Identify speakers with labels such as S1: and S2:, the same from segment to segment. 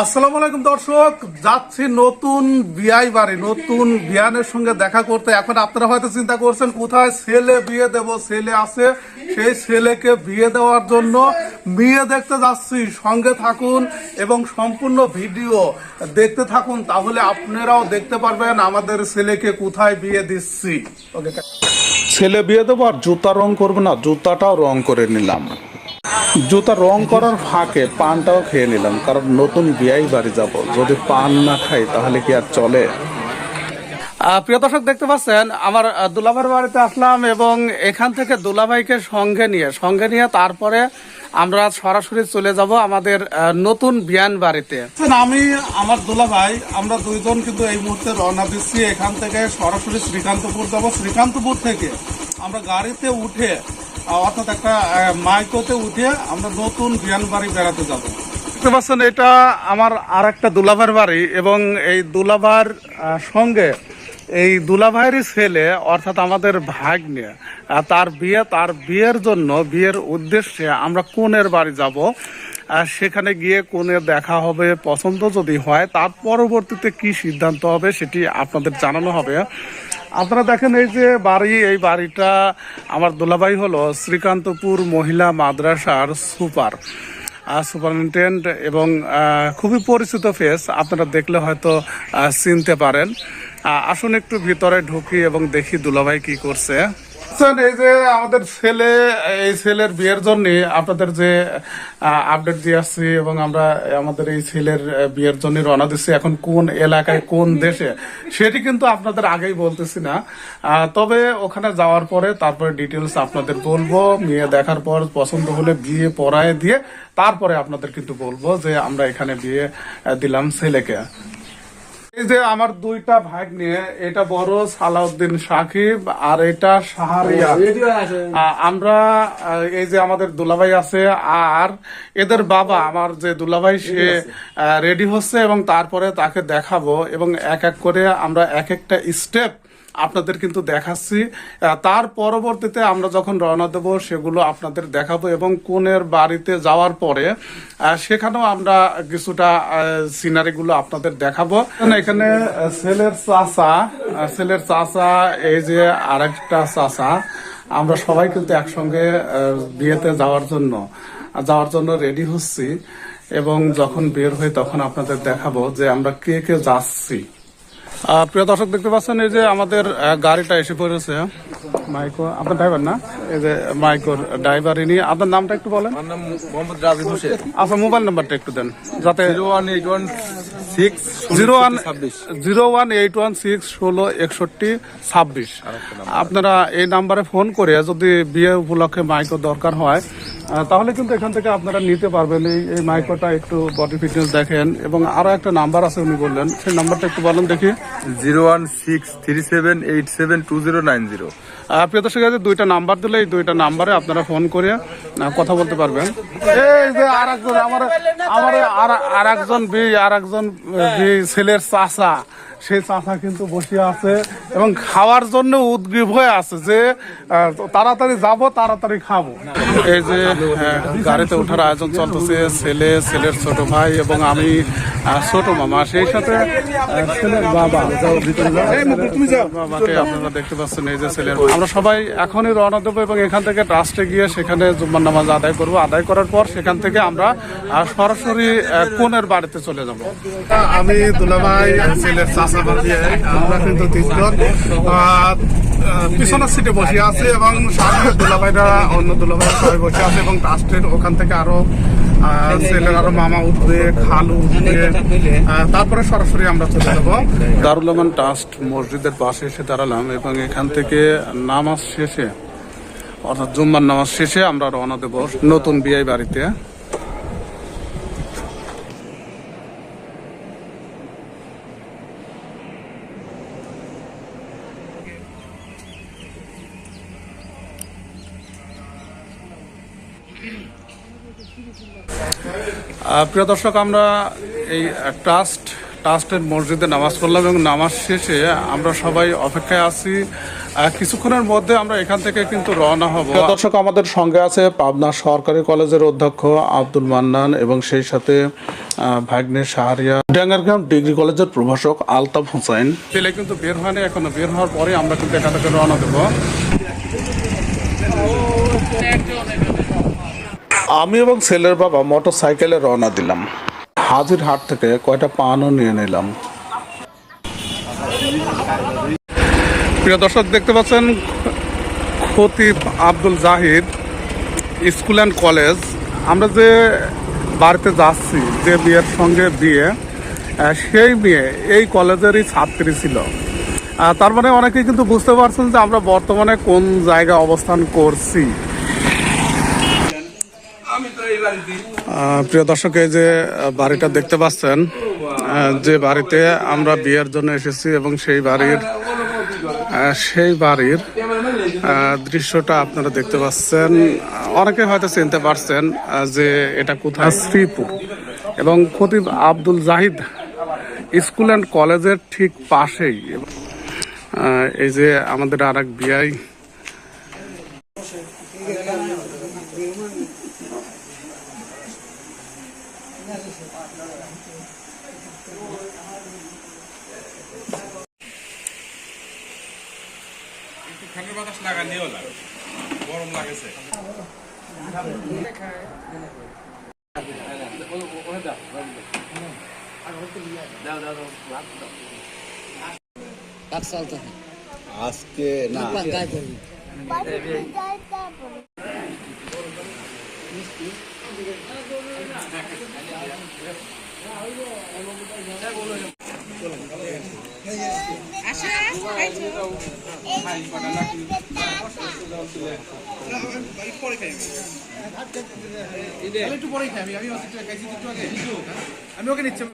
S1: আসসালামু আলাইকুম দর্শক, যাচ্ছি নতুন বিয়াই বাড়ি, নতুন বিয়ানের সঙ্গে দেখা করতে। এখন আপনারা হয়তো চিন্তা করছেন, কোথায় ছেলে বিয়ে দেব? ছেলে আছে, সেই ছেলেকে বিয়ে দেওয়ার জন্য বিয়ে দেখতে যাচ্ছি। সঙ্গে থাকুন এবং সম্পূর্ণ ভিডিও দেখতে থাকুন, তাহলে আপনারাও দেখতে পারবেন আমাদের ছেলেকে কোথায় বিয়ে দিচ্ছি। ছেলে বিয়ে দেবো আর জুতা রং করব না, জুতাটাও রং করে নিলাম। জুতা রং করার ফাঁকে পানটাও খেয়ে নিলাম কারণ নতুন বিয়াই বাড়ি যাব। যদি পান না খাই তাহলে কি আর চলে? প্রিয় দর্শক দেখতে পাচ্ছেন আমার দুলাভাইয়ের বাড়িতে আসলাম এবং এখান থেকে দুলাভাইকে সঙ্গে নিয়ে সঙ্গে নিয়ে তারপরে আমরা সরাসরি চলে যাব আমাদের আহ, নতুন বিয়ান বাড়িতে। আমি আমার দুলাভাই আমরা দুইজন কিন্তু এই মুহূর্তে রওনা দিচ্ছি। এখান থেকে সরাসরি শ্রীকান্তপুর যাব। শ্রীকান্তপুর থেকে আমরা গাড়িতে উঠে অর্থাৎ একটা মাইকোতে উঠে আমরা নতুন বিয়ান বাড়ি বেড়াতে যাব। পাচ্ছেন এটা আমার আর একটা দুলাভার বাড়ি এবং এই দুলাভার সঙ্গে এই দুলাভাইয়েরই ছেলে, অর্থাৎ আমাদের ভাগ্নে তার বিয়ে, তার বিয়ের জন্য, বিয়ের উদ্দেশ্যে আমরা কোনের বাড়ি যাব? আর সেখানে গিয়ে কোনে দেখা হবে, পছন্দ যদি হয়, তার পরবর্তীতে কি সিদ্ধান্ত হবে সেটি আপনাদের জানানো হবে। আপনারা দেখেন এই যে বাড়ি, এই বাড়িটা আমার দোলাবাই হলো শ্রীকান্তপুর মহিলা মাদ্রাসার সুপার। সুপারিনটেন্ডেন্ট এবং খুবই পরিচিত ফেস আপনারা দেখলে হয়তো চিনতে পারেন। আসুন একটু ভিতরে ঢুকি এবং দেখি দুলাভাই কি করছে। বুঝছেন, এই যে আমাদের ছেলে এই ছেলের বিয়ের জন্য আপনাদের যে আপডেট দিয়ে আসছি এবং আমরা আমাদের এই ছেলের বিয়ের জন্য রওনা দিচ্ছি এখন কোন এলাকায় কোন দেশে সেটি কিন্তু আপনাদের আগেই বলতেছি না। তবে ওখানে যাওয়ার পরে তারপরে ডিটেলস আপনাদের বলব মেয়ে দেখার পর পছন্দ হলে বিয়ে পড়ায় দিয়ে তারপরে আপনাদের কিন্তু বলব যে আমরা এখানে বিয়ে দিলাম ছেলেকে। এই যে আমার দুইটা ভাগ নিয়ে এটা বড় সালাউদ্দিন সাকিব আর এটা সাহারিয়া আমরা এই যে আমাদের দুলাভাই আছে আর এদের বাবা আমার যে দুলাভাই সে রেডি হচ্ছে এবং তারপরে তাকে দেখাবো এবং এক এক করে আমরা এক একটা স্টেপ আপনাদের কিন্তু দেখাচ্ছি। তার পরবর্তীতে আমরা যখন রওনা দেব সেগুলো আপনাদের দেখাবো এবং কোনের বাড়িতে যাওয়ার পরে সেখানেও আমরা কিছুটা সিনারিগুলো আপনাদের দেখাবো। এখানে চাচা আহ, ছেলের চাচা এই যে আরেকটা চাচা আমরা সবাই কিন্তু একসঙ্গে বিয়েতে যাওয়ার জন্য যাওয়ার জন্য রেডি হচ্ছি। এবং যখন বের হই তখন আপনাদের দেখাবো যে আমরা কে কে যাচ্ছি। প্রিয় দর্শক দেখতে পাচ্ছেন এই যে আমাদের গাড়িটা এসে পড়েছে। মাইকো আপনার ড্রাইভার না? এই যে মাইকোর ড্রাইভার ইনি আপনার নামটা একটু বলেন।
S2: আমার নাম মোহাম্মদ রাজিব হোসেন।
S1: আপনার মোবাইল নাম্বারটা একটু দেন। যাতে
S2: zero one eight one six
S1: zero one zero one eight one six ষোলো একষট্টি ছাব্বিশ। আপনারা এই নাম্বারে ফোন করে যদি বিয়ে উপলক্ষে মাইকো দরকার হয় তাহলে কিন্তু এখান থেকে আপনারা নিতে পারবেন। এই এই মাইকোটা একটু বডি ফিটনেস দেখেন। এবং আরও একটা নাম্বার আছে উনি বললেন সেই নাম্বারটা একটু বলেন দেখি।
S2: Zero one six three seven eight seven two zero nine zero.
S1: প্রিয় দর্শক দুইটা নাম্বার দিলে, এই দুইটা নাম্বারে আপনারা ফোন করে কথা বলতে পারবেন। এই যে আর একজন আমার আমার আর একজন বি আর একজন ছেলের চাচা সেই চাচা কিন্তু বসে আছে এবং খাওয়ার জন্য উদ্গ্রীব হয়ে আছে যে তাড়াতাড়ি যাব তাড়াতাড়ি খাব। এই যে গাড়িতে ওঠার আয়োজন চলতেছে ছেলে ছেলের ছোট ভাই এবং আমি ছোট মামা। সেই সাথে ছেলের বাবা বাবাকে আপনারা দেখতে পাচ্ছেন এই যে ছেলের আমরা সবাই এখনই রওনা দেবো এবং এখান থেকে ট্রাস্টে গিয়ে সেখানে জুম্মার নামাজ আদায় করব। আদায় করার পর সেখান থেকে আমরা সরাসরি কোনের বাড়িতে চলে যাব। আমি দুলাভাই ছেলের চাষা আমরা কিন্তু তিনজন পিছনের সিটে বসে আছি এবং দুলাভাইরা, অন্য দুলাভাই সবাই বসে আছে এবং ট্রাস্টের ওখান থেকে আরও ছেলের আরও মামা উঠবে, খালু উঠবে তারপরে সরাসরি আমরা চলে যাব। দারুল আমান ট্রাস্ট মসজিদের পাশে এসে দাঁড়ালাম এবং এখান থেকে নামাজ শেষে, অর্থাৎ জুম্মার নামাজ শেষে আমরা রওনা দেব নতুন বিয়ে বাড়িতে। প্রিয় দর্শক আমরা এই ট্রাস্ট ট্রাস্টের মসজিদে নামাজ পড়লাম এবং নামাজ শেষে আমরা সবাই অপেক্ষায় আছি। কিছুক্ষণের মধ্যে আমরা এখান থেকে কিন্তু রওনা হব। দর্শক আমাদের সঙ্গে আছে পাবনা সরকারি কলেজের অধ্যক্ষ আব্দুল মান্নান এবং সেই সাথে ভাগ্নে শাহরিয়া। ড্যাঙ্গারগ্রাম ডিগ্রি কলেজের প্রভাষক আলতাফ হোসেন। ছেলে কিন্তু বের হয়নি এখনও বের হওয়ার পরে আমরা কিন্তু এখান থেকে রওনা দেবো। আমি এবং ছেলের বাবা মোটর সাইকেলে রওনা দিলাম। হাজির হাট থেকে কয়টা পানও নিয়ে নিলাম। প্রিয় দর্শক, দেখতে পাচ্ছেন Khatib Abdul Zahid school and college. আমরা যে বাড়িতে যাচ্ছি, যে বিয়ের সঙ্গে বিয়ে সেই বিয়ে এই কলেজেরই ছাত্রী ছিল। তার মানে অনেকেই কিন্তু বুঝতে পারছেন যে আমরা বর্তমানে কোন জায়গায় অবস্থান করছি। প্রিয় দর্শক, এই যে বাড়িটা দেখতে পাচ্ছেন যে বাড়িতে আমরা বিয়ের জন্য এসেছি এবং সেই বাড়ির সেই বাড়ির দৃশ্যটা আপনারা দেখতে পাচ্ছেন। অনেকে হয়তো চিনতে পারছেন যে এটা কোথায়? শ্রীপুর। এবং খতিব আব্দুল জাহিদ স্কুল অ্যান্ড কলেজের ঠিক পাশেই। এই যে আমাদের আর এক বিআই
S3: লাগালেও লাগে গরম লাগেছে।
S4: আজকে না।
S5: আমি ওকে নিচ্ছি।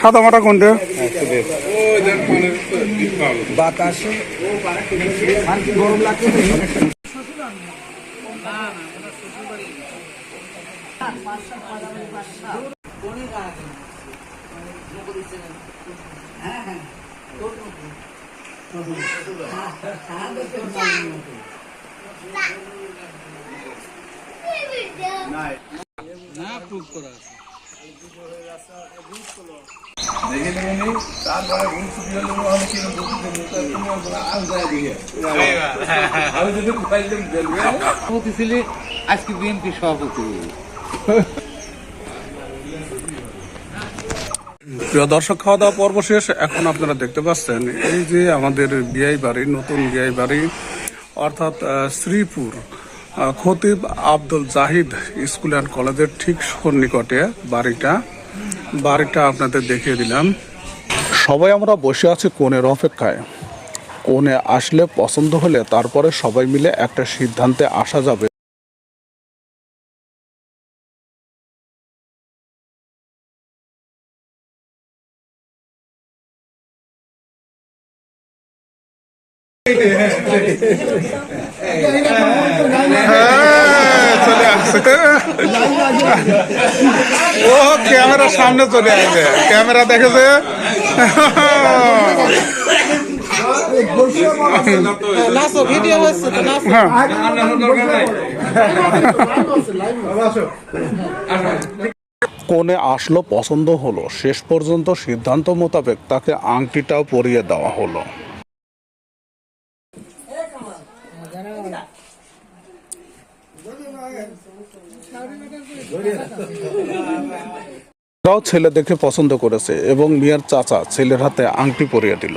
S5: সাদা মাটা কোনটা বাতাস গরম লাগছে হ্যাঁ হ্যাঁ না প্রুভ করা আছে
S6: সভাপতি ছিলি আজকে বিএনপি সভাপতি।
S1: প্রিয় দর্শক খাওয়া দাওয়া পর্ব শেষ। এখন আপনারা দেখতে পাচ্ছেন এই যে আমাদের বিআই বাড়ি নতুন বিআই বাড়ি অর্থাৎ শ্রীপুর। খতিব আব্দুল জাহিদ স্কুল অ্যান্ড কলেজের ঠিক সন্নিকটে বাড়িটা। বাড়িটা আপনাদের দেখিয়ে দিলাম। সবাই আমরা বসে আছি কোণের অপেক্ষায়। কোণে আসলে পছন্দ হলে তারপরে সবাই মিলে একটা সিদ্ধান্তে আসা যাবে চলে আসছে ও ক্যামেরার সামনে চলে আসবে। ক্যামেরা দেখেছে? কোণে আসলো, পছন্দ হলো। শেষ পর্যন্ত সিদ্ধান্ত মোতাবেক তাকে আংটিটাও পরিয়ে দেওয়া হলো। তাও ছেলে দেখে পছন্দ করেছে এবং মিয়ার চাচা ছেলের হাতে আংটি পরিয়ে দিল।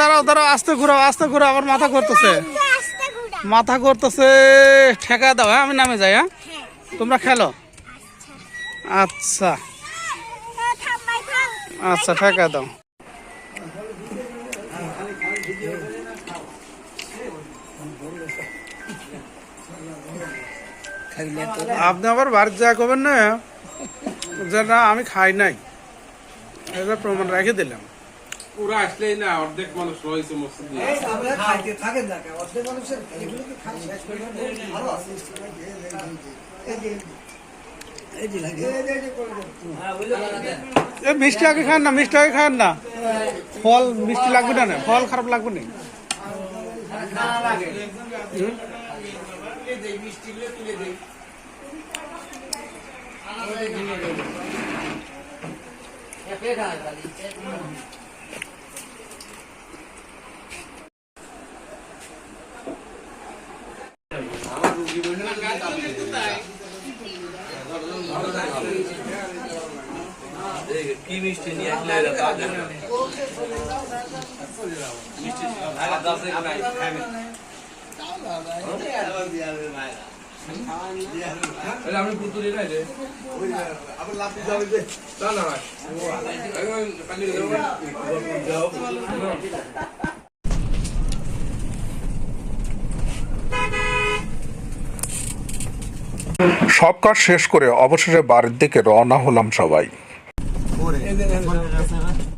S1: দাঁড়াও দাঁড়াও, আস্তে ঘুরাও আস্তে ঘুরাও আমার মাথা করতেছে মাথা করতেছে ঠেকা দাও হ্যাঁ আমি নামে যাই হ্যাঁ? তোমরা খেলো। আচ্ছা। আচ্ছা ঠেকা দাও। আপনি আবার বাড়ির যা করবেন না, যে না, আমি খাই নাই। এটা প্রমাণ রেখে দিলাম।
S3: পুরো আসলেই না অর্ধেক মানুষ রয়েছে মসজিদে।
S7: আমরা খাইতে থাকেন না অর্ধেক মানুষের এগুলো কি খাই শেষ করে ভালো আছে।
S1: মিষ্টি আগে খান না মিষ্টি আগে খান না। ফল মিষ্টি লাগবে না না? ফল খারাপ লাগবে না সব কাজ শেষ করে অবশেষে বাড়ির দিকে রওনা হলাম সবাই।